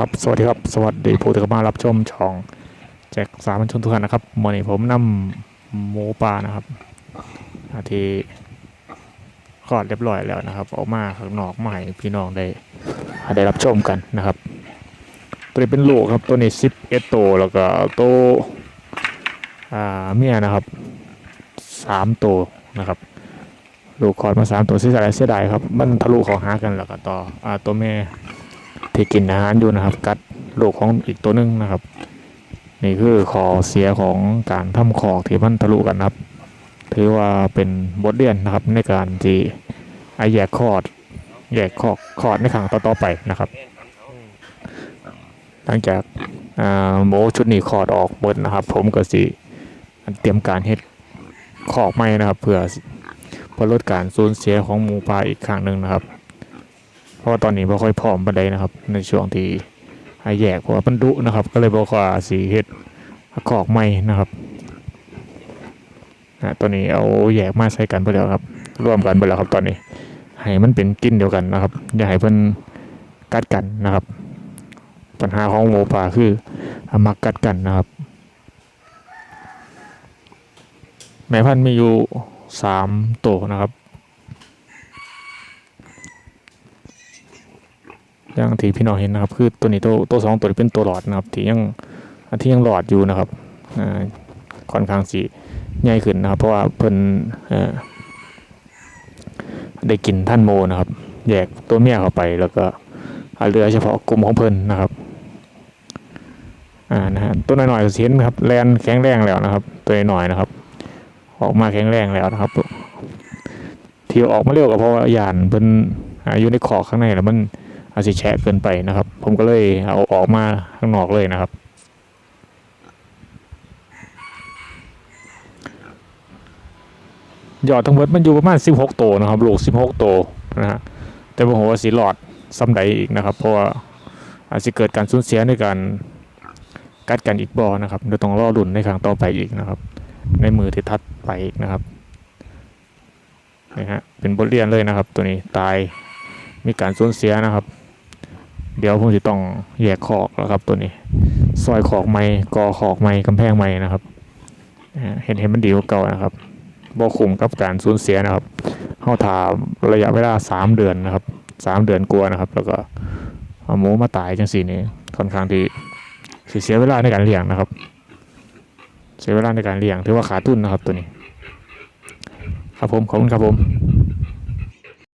ครับ สวัสดีครับ สวัสดีผู้ที่เข้ามารับชมช่อง แจ็คสามัญชนทุกท่านนะครับวันนี้ผมนำหมูป่านะครับที่คลอดเรียบร้อยแล้วนะครับออกมาข้างนอกมาให้พี่น้องได้ได้รับชมกันนะครับ ตัวนี้เป็นลูกครับตัวนี้สิบเอโตแล้วก็โตอ่าเมียนะครับสามโตวนะครับลูกคลอดมาสามตัวเสียดายเสียดายครับ มันทะลุเขาหากันแล้วก็ต่ออ่าตัวแม่ ที่กินอาหารอยู่นะครับ กัดลูกของอีกตัวหนึงนะครับ นี่คือขอเสียของการทำคอกที่มันทะลุกันนะครับ ถือว่าเป็นบทเรียนนะครับในการที่ไอแยกคอดแยกคอกคอดในครั้งต่อๆไปนะครับ หลังจากโมชุดนี้คอดออกหมดนะครับ ผมก็สิเตรียมการเฮ็ดคอกใหม่นะครับ เพื่อเพื่อลดการสูญเสียของหมูป่าอีกครั้งหนึ่งนะครับ ราะว่าตอนนี้ไม่ค่อยพร้อมปานใดนะครับ ในช่วงที่ให้แยกเพราะว่ามันดุนะครับ ก็เลยบอกว่าสีเฮ็ดขอกใหม่นะครับอ่าตัวนี้เอาแยกมาใส่กันไปแล้วครับร่วมกันไปแล้วครับตอนนี้ให้มันเป็นกินเดียวกันนะครับ อย่าให้เพิ่นกัดกันนะครับ ปัญหาของหมูป่าคือมักกัดกันนะครับ แม่พันธุ์มีอยู่สามตัวนะครับ อย่างที่พี่น้องเห็นนะครับ คือตัวนี้ตัวตัวสองตัวนี้เป็นตัวหลอดนะครับที่ยังที่ยังหลอดอยู่นะครับค่อนข้างสีใหญ่ขึ้นนะครับ เพราะว่าเพิ่นได้กินท่านโมนะครับ แยกตัวเมียเข้าไปแล้วก็เหลือเฉพาะกลุ่มของเพิ่นนะครับอ่านะฮะตัวน้อยๆก็สิเห็นครับแลนแข็งแรงแล้วนะครับ ตัวน้อยนะครับ ออกมาแข็งแรงแล้วนะครับที่ออกมาเร็วก็เพราะว่าหยานเพิ่นอายู่ในขอข้างในแล้วมัน อาจจะแฉะเกินไปนะครับ ผมก็เลยเอาออกมาข้างนอกเลยนะครับ ยอดทั้งหมดมันอยู่ประมาณ 16 โตวนะครับ ลูก 16 โตวนะฮะแต่ผมว่าสีหลอดซ้ำใดอีกนะครับ เพราะว่าอาจจะเกิดการสูญเสียในการกัดกันอีกบอนะครับเดี๋ยวต้องรอรุ่นในครั้งต่อไปอีกนะครับ ในมือที่ทัดไปอีกนะครับนี่ฮะเป็นบทเรียนเลยนะครับ ตัวนี้ตายมีการสูญเสียนะครับ ดี๋ยวผมจะต้องแยกขอกแล้วครับตัวนี้ซอยขอกไม้กอขอกไม้กำแพงไม้นะครับเห็นเห็นมันดีกว่าเก่านะครับบ่คุ้มกับการสูญเสียนะครับเข้าถามระยะเวลาสามเดือนนะครับสามเดือนกลัวนะครับ แล้วก็เอาหมูมาตายจังสี่นี้ค่อนข้างที่เสียเวลาในการเลี้ยงนะครับ เสียเวลาในการเลี้ยงถือว่าขาดทุนนะครับตัวนี้ ครับผมขอบคุณครับผม